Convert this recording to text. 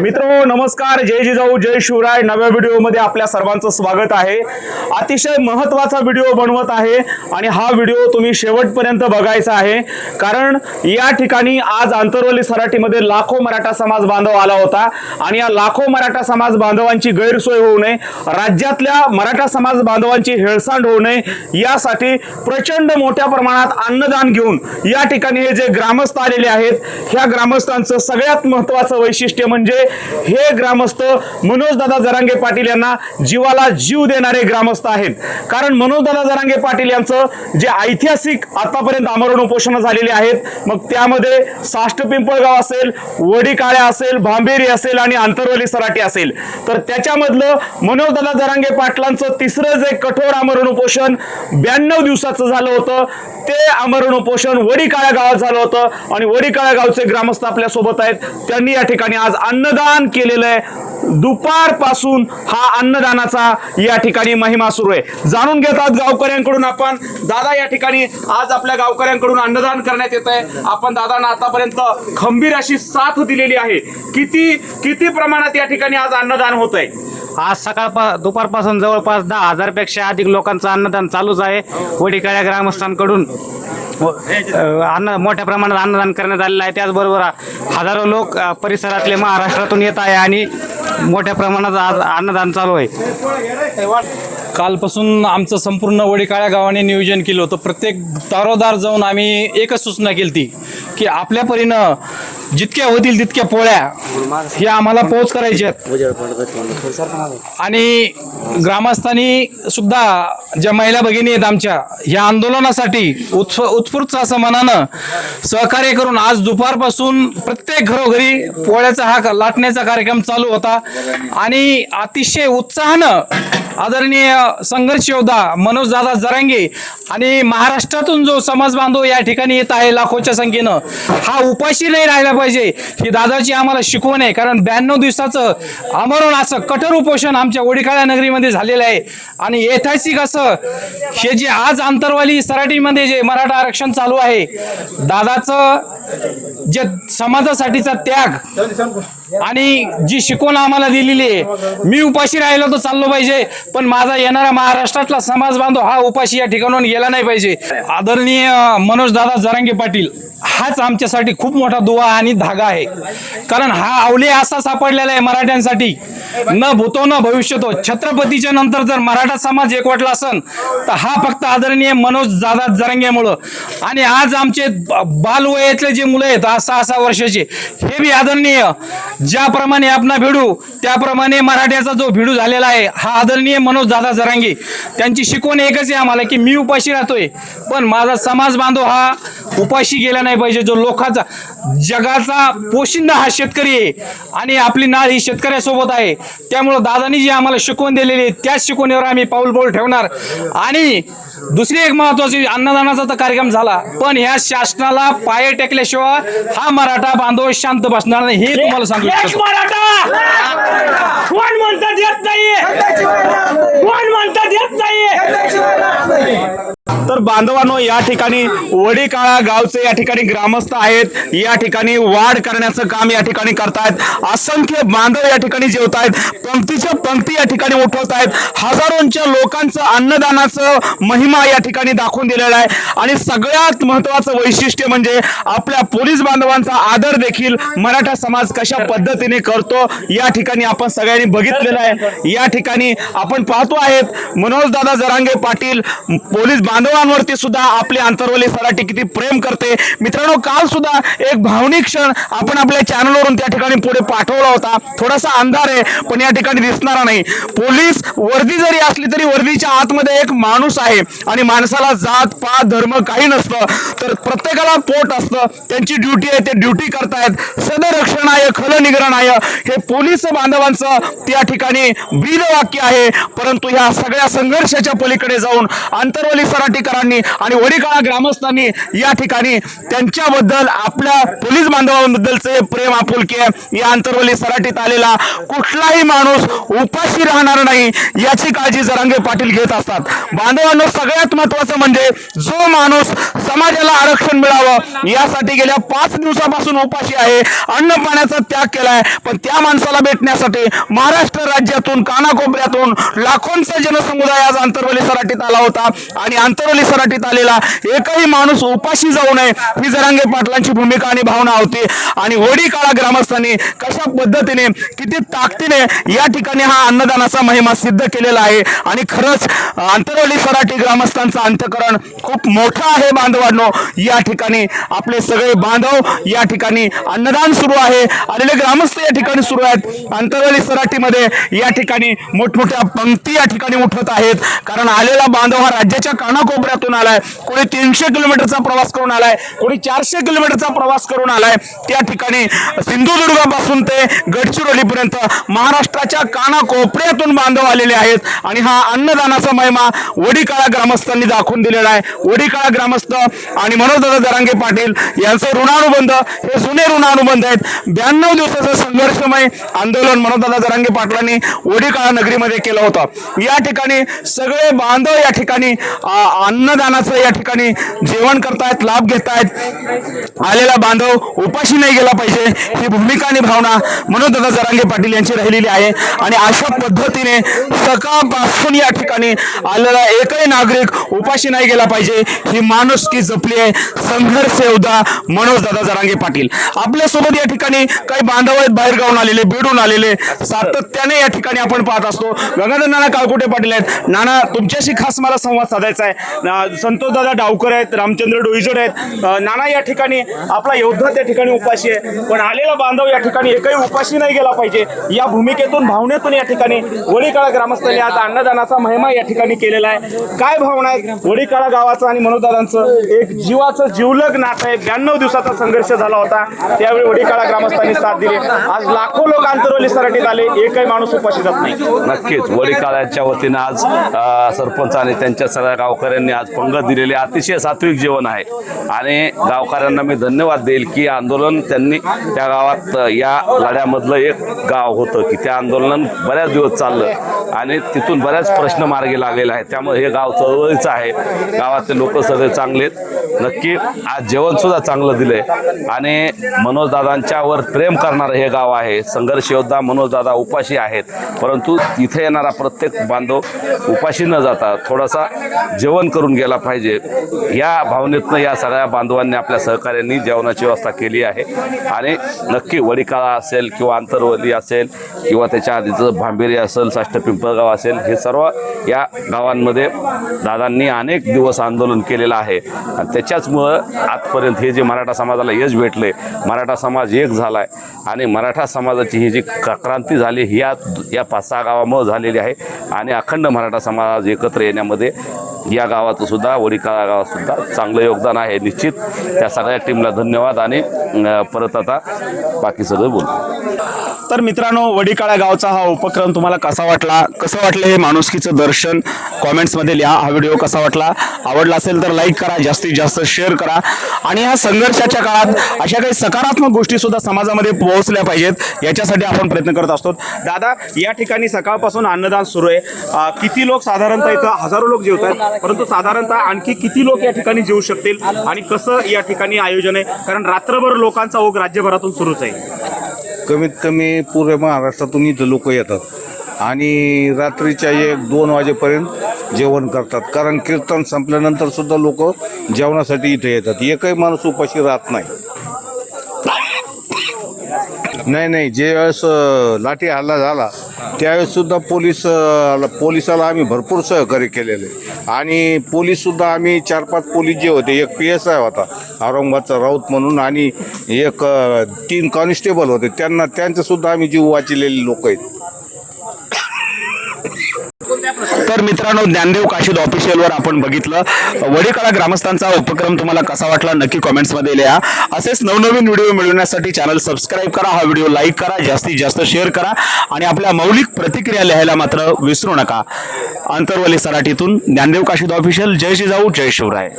मित्र नमस्कार. जय जिजाऊ जय शिवराय. नव्या व्हिडिओमध्ये आपल्या सर्वांचं स्वागत आहे. अतिशय महत्त्वाचा व्हिडिओ बनवत आहे आणि हा व्हिडिओ तुम्ही शेवटपर्यंत बघायचा आहे. कारण या ठिकाणी आज आंतरवली सराठीमध्ये लाखो मराठा समाज बांधव आला होता आणि या लाखो मराठा समाज बांधवांची गैरसोय होऊ नये राज्यातल्या मराठा समाज बांधवांची हेळसांड होऊ नये यासाठी प्रचंड मोठ्या प्रमाणात अन्नदान घेऊन या ठिकाणी हे जे ग्रामस्थ आलेले आहेत ह्या ग्रामस्थांचं सगळ्यात महत्त्वाचं वैशिष्ट्य म्हणजे हे ग्रामस्थ मनोजदादा जरांगे पाटील यांना जीवाला जीव देणारे ग्रामस्थ आहेत. कारण मनोजदादा जरांगे पाटील यांचं जे ऐतिहासिक आतापर्यंत आमरण उपोषण झालेले आहेत मग त्यामध्ये साष्ट पिंपळगाव असेल वडी काळ्या असेल भांबेरी असेल आणि आंतरवली सराटी असेल. तर त्याच्यामधलं मनोजदादा जरांगे पाटलांचं तिसरं जे कठोर आमरण उपोषण ब्याण्णव दिवसाचं झालं होतं ते आमरण उपोषण वडी काळ्या गावात झालं होतं आणि वडी काळ्या गावचे ग्रामस्थ आपल्यासोबत आहेत. त्यांनी या ठिकाणी आज अन्न अन्नदान केलेलं आहे. दुपारपासून हा अन्नदानाचा या ठिकाणी महिमा सुरू आहे. जाणून घेतात गावकऱ्यांकडून आपण. दादा या ठिकाणी आज आपल्या गावकऱ्यांकडून अन्नदान करण्यात येत आहे. आपण दादांना आतापर्यंत खंबीर अशी साथ दिलेली आहे. किती किती प्रमाणात या ठिकाणी आज अन्नदान होत आहे? आज सकाळ दुपारपासून जवळपास दहा हजारपेक्षा अधिक लोकांचं अन्नदान चालूच आहे. वडीकाळ्या ग्रामस्थांकडून. अन्न मोठ्या प्रमाणात अन्नदान करण्यात आलेलं आहे. त्याचबरोबर हजारो लोक परिसरातले महाराष्ट्रातून येत आहे आणि मोठ्या प्रमाणात आज अन्नदान चालू आहे. कालपासून आमचं संपूर्ण वडीकाळ्या गावाने नियोजन केलं होतं. प्रत्येक दारोदार जाऊन आम्ही एकच सूचना केली ती की आपल्या परीनं जितक्या होतील तितक्या पोळ्या ह्या आम्हाला पोच करायच्या आणि ग्रामस्थांनी सुद्धा ज्या महिला भगिनी आहेत आमच्या ह्या आंदोलनासाठी उत्फ उत्स्फूर्त असं मनानं सहकार्य करून आज दुपारपासून प्रत्येक घरोघरी पोळ्याचा हा लाटण्याचा कार्यक्रम चालू होता. आणि अतिशय उत्साहानं आदरणीय संघर्ष योद्धा मनोज दादा जरांगे आणि महाराष्ट्रातून जो समाज बांधव या ठिकाणी येत आहे लाखोच्या संख्येनं हा उपाशी नाही राहिला पाहिजे. ही दादाची आम्हाला शिकवण आहे कारण ब्याण्णव दिवसाचं आमरण असं कठोर उपोषण आमच्या ओडिकाळ्या नगरीमध्ये झालेलं आहे. आणि ऐतिहासिक असं हे जे आज आंतरवाली सराटीमध्ये जे मराठा आरक्षण चालू आहे दादाचं जे समाजासाठीचा त्याग आणि जी शिकवण आम्हाला दिलेली आहे मी उपाशी राहिलो तर चाललो पाहिजे पण माझा येणारा महाराष्ट्रातला समाज बांधव हा उपाशी या ठिकाणून गेला नाही पाहिजे. आदरणीय मनोज दादा जरांगे पाटील हाच आमच्यासाठी खूप मोठा दुवा आणि धागा आहे. कारण हा अवले असा सापडलेला आहे मराठ्यांसाठी. न भूतो न भविष्यतो. छत्रपतीच्या नंतर जर मराठा समाज एकवटला असन तर हा फक्त आदरणीय मनोज दादा जरंगेमुळं. आणि आज आमचे बालवयातले जे मुलं आहेत आज सहा सहा वर्षाचे हे बी आदरणीय. ज्याप्रमाणे आपणा भेडू त्याप्रमाणे मराठ्याचा जो भिडू झालेला आहे हा आदरणीय मनोज दादा जरांगे. त्यांची शिकवण एकच आहे आम्हाला की मी उपाशी राहतोय पण माझा समाज बांधव हा उपाशी गेला नाही पाहिजे. जो लोकांचा जगाचा पोशिंदा हा शेतकरी आहे आणि आपली नाळ ही शेतकऱ्यासोबत आहे. त्यामुळं दादानी जी आम्हाला शिकवण दिलेली आहे त्याच शिकवणीवर आम्ही पाऊल पाऊल ठेवणार. आणि दुसरी एक महत्वाची अन्नदानाचा तर कार्यक्रम झाला. पण ह्या शासनाला पाय टेकल्याशिवाय हा मराठा बांधव शांत बसणार नाही हे तुम्हाला सांगू. मराठा! कोण म्हणतात येत नाहीये? कोण म्हणतात येत नाहीये? तर बांधवांनो या ठिकाणी वडीकाळा गावचे या ठिकाणी ग्रामस्थ आहेत. या ठिकाणी वाढ करण्याचं काम या ठिकाणी करतायत. असंख्य बांधव या ठिकाणी जेवत आहेत पंक्तीच्या पंक्ती या ठिकाणी उठवत आहेत हजारोंच्या लोकांचं अन्नदानाचं महिमा या ठिकाणी दाखवून दिलेला आहे. आणि सगळ्यात महत्वाचं वैशिष्ट्य म्हणजे आपल्या पोलीस बांधवांचा आदर देखील मराठा समाज कशा पद्धतीने करतो या ठिकाणी आपण सगळ्यांनी बघितलेलं आहे. या ठिकाणी आपण पाहतो आहेत मनोज दादा जरांगे पाटील पोलीस मुलांवरती सुद्धा आपली आंतरवली सराटी किती प्रेम करते. मित्रांनो काल सुद्धा एक भावनिक क्षण आपण आपल्या चॅनलवरून त्या ठिकाणी पुढे पाठवला होता. थोडासा अंधार आहे पण या ठिकाणी दिसणारा नाही. पोलीस वर्दी जरी असली तरी वर्दीच्या आतमध्ये एक माणूस आहे आणि माणसाला जात पात धर्म काही नसतं. तर प्रत्येकाला पोट असतं. त्यांची ड्युटी आहे ते ड्युटी करतायत. सदरक्षणाय खल निग्रणाय. हे पोलीस बांधवांचं त्या ठिकाणी ब्रीद वाक्य आहे. परंतु ह्या सगळ्या संघर्षाच्या पलीकडे जाऊन आंतरवली फराटी सरांनी आणि वडीकाळा ग्रामस्थांनी या ठिकाणी त्यांच्याबद्दल आपल्या पोलीस बांधवांबद्दलचे प्रेम आपुलकी या अंतरवली सराटीत आलेला कुठलाही माणूस उपाशी राहणार नाही याची काळजी जरांगे पाटील घेत असतात. बांधवांनो सगळ्यात महत्वाचं म्हणजे जो माणूस समाजाला आरक्षण मिळावं यासाठी गेल्या पाच दिवसापासून उपाशी आहे अन्न पाण्याचा त्याग केलाय पण त्या माणसाला भेटण्यासाठी महाराष्ट्र राज्यातून कानाकोपऱ्यातून लाखोंचा जनसमुदाय आज आंतरवली सराटीत आला होता आणि आंतरवली सराटीत आलेला. एकही माणूस उपाशी जाऊ नये. ही जरांगे पाटलांची भूमिका आणि भावना होती. आणि होडी काळा ग्रामस्थांनी कशा पद्धतीने किती ताकदीने या ठिकाणी हा अन्नदानाचा महिमा सिद्ध केलेला आहे. आणि खरंच आंतरवली सराठी ग्रामस्थांचं अंतकरण खूप मोठं आहे बांधवांनो. या ठिकाणी आपले सगळे बांधव या ठिकाणी अन्नदान सुरू आहे. आलेले ग्रामस्थ या ठिकाणी सुरू आहेत. आंतरवली सराटीमध्ये या ठिकाणी मोठमोठ्या पंक्ती या ठिकाणी उठत आहेत. कारण आलेला बांधव हा राज्याच्या कानाकोपऱ्यातून आलाय. कोणी तीनशे किलोमीटरचा प्रवास करून आलाय. कोणी चारशे किलोमीटरचा प्रवास करून आलाय. त्या ठिकाणी सिंधुदुर्गापासून ते गडचिरोलीपर्यंत महाराष्ट्राच्या कानाकोपऱ्यातून बांधव आलेले आहेत. आणि हा अन्नदानाचा महिमा वडीकाळा ग्रामस्थांनी दाखवून दिलेला आहे. वडीकाळा ग्रामस्थ आणि मनोजदादा जरांगे पाटील यांचे ऋणानुबंध हे जुने ऋणानुबंध आहेत. ब्याण्णव दिवसाचं संघर्षमय आंदोलन मनोजदादा जरांगे पाटलांनी वडीकाळा नगरीमध्ये केलं होतं. या ठिकाणी सगळे बांधव या ठिकाणी अन्न अन्नदानाचं या ठिकाणी जेवण करतायत लाभ घेतायत. आलेला बांधव उपाशी नाही गेला पाहिजे ही भूमिका आणि भावना मनोजदादा जरांगे पाटील यांची राहिलेली आहे. आणि अशा पद्धतीने सकाळपासून या ठिकाणी आलेला एकही नागरिक उपाशी नाही गेला पाहिजे ही माणुसकी जपली आहे. संघर्ष योद्धा मनोजदादा जरांगे पाटील. आपल्यासोबत या ठिकाणी काही बांधव आहेत बाहेर गावून आलेले बेडून आलेले. सातत्याने या ठिकाणी आपण पाहत असतो. गंगाधर नाना काळकुटे पाटील आहेत. नाना तुमच्याशी खास मला संवाद साधायचा आहे. संतोष दादा डावकर आहेत रामचंद्र डोईजड आहेत. नाना या ठिकाणी आपला योद्धा त्या ठिकाणी उपाशी आहे. पण आलेला बांधव या ठिकाणी एकही उपाशी नाही गेला पाहिजे. या भूमिकेतून भावनेतून या ठिकाणी वडीकाळा ग्रामस्थांनी आज अन्नदानाचा महिमा या ठिकाणी केलेला आहे. काय भावना आहे वडीकाळा गावाचं आणि मनोदादांचं. एक जीवाचं जीवलग नातं आहे. ब्याण्णव दिवसाचा संघर्ष झाला होता. त्यावेळी वडीकाळा ग्रामस्थांनी साथ दिली. आज लाखो लोक आंतरवली सराटीत आले. एकही माणूस उपाशी जात नाही. नक्कीच. वडीकाळाच्या वतीनं आज सरपंच आणि त्यांच्या सगळ्या गावकऱ्यांनी आज पंगत दिलेले अतिशय सात्विक जेवण आहे. आणि गावकऱ्यांना मी धन्यवाद देईल की आंदोलन त्यांनी त्या गावात या लढ्यामधलं एक गाव होतं की त्या आंदोलन बऱ्याच दिवस चाललं. आणि तिथून बऱ्याच प्रश्न मार्गी लागलेले आहेत. त्यामुळे हे गाव चळवळीचं आहे. गावातले लोक सगळे चांगले आहेत. नक्की आज जेवण सुद्धा चांगलं दिलंय. आणि मनोजदादांच्यावर प्रेम करणारं हे गाव आहे. संघर्ष योद्धा मनोजदादा उपाशी आहेत. परंतु इथे येणारा प्रत्येक बांधव उपाशी न जाता थोडासा जेवण करून गेला पाहिजे. या भावनेतनं या सगळ्या बांधवांनी आपल्या सहकार्यांनी जेवणाची व्यवस्था केली आहे. आणि नक्की वडीकाळा असेल किंवा आंतरवली असेल किंवा त्याच्या आधीचं भांबेरी असेल साष्ट पिंपळगाव असेल हे सर्व या गावांमध्ये दादांनी अनेक दिवस आंदोलन केलेलं आहे. आणि त्याच्याचमुळं आजपर्यंत हे जे मराठा समाजाला यश भेटले मराठा समाज एक झाला आहे आणि मराठा समाजाची ही जी क- क्रांती झाली ही या या पाच सहा गावामुळं झालेली आहे आणि अखंड मराठा समाज एकत्र येण्यामध्ये या गावाचं सुद्धा वडीकाळा गावातसुद्धा चांगलं योगदान आहे निश्चित. त्या सगळ्या टीमला धन्यवाद आणि परत आता बाकी सगळं बोलू. तर मित्रांनो वडीकाळा गावचा हा उपक्रम तुम्हाला कसा वाटला? कसं वाटलं हे माणुसकीचं दर्शन? कॉमेंट्समध्ये लिहा हा व्हिडिओ कसा वाटला? आवडला असेल तर लाईक करा जास्तीत जास्त शेअर करा. आणि ह्या संघर्षाच्या काळात अशा काही सकारात्मक गोष्टी सुद्धा समाजामध्ये पोहोचल्या पाहिजेत याच्यासाठी आपण प्रयत्न करत असतो. दादा या ठिकाणी सकाळपासून अन्नदान सुरू आहे. किती लोक साधारणतः इथं हजारो लोक जेवतात परंतु साधारणतः आणखी किती लोक या ठिकाणी जेवू शकतील? आणि कसं या ठिकाणी आयोजन आहे? कारण रात्रभर लोकांचा ओघ राज्यभरातून सुरूच आहे. कमीत कमी पूर्व महाराष्ट्रातून इथं लोक येतात. आणि रात्रीच्या एक दोन वाजेपर्यंत जेवण करतात. कारण कीर्तन संपल्यानंतर सुद्धा लोक जेवणासाठी इथे येतात. एकही माणूस उपाशी राहत नाही. नाही नाही जे वेळेस लाठी हल्ला झाला त्यावेळेससुद्धा पोलीस पोलिसाला आम्ही भरपूर सहकार्य केलेले. आणि पोलीससुद्धा आम्ही चार पाच पोलीस जे होते एक पी एस आय होता औरंगाबादचा राऊत म्हणून आणि एक तीन कॉन्स्टेबल होते. त्यांना त्यांचंसुद्धा आम्ही जीव वाचलेले लोक आहेत. तर मित्रांनो ज्ञानदेव काशीद ऑफिशियलवर आपण बघितलं. वडीकळा ग्रामस्थांचा उपक्रम तुम्हाला कसा वाटला नक्की कॉमेंट्समध्ये लिहा. असेच नवनवीन व्हिडिओ मिळवण्यासाठी चॅनल सबस्क्राईब करा हा व्हिडिओ लाईक करा जास्तीत जास्त शेअर करा आणि आपल्या मौलिक प्रतिक्रिया लिहायला मात्र विसरू नका. अंतरवली सराठीतून ज्ञानदेव काशीद ऑफिशियल जय जिजाऊ जय शिवराय.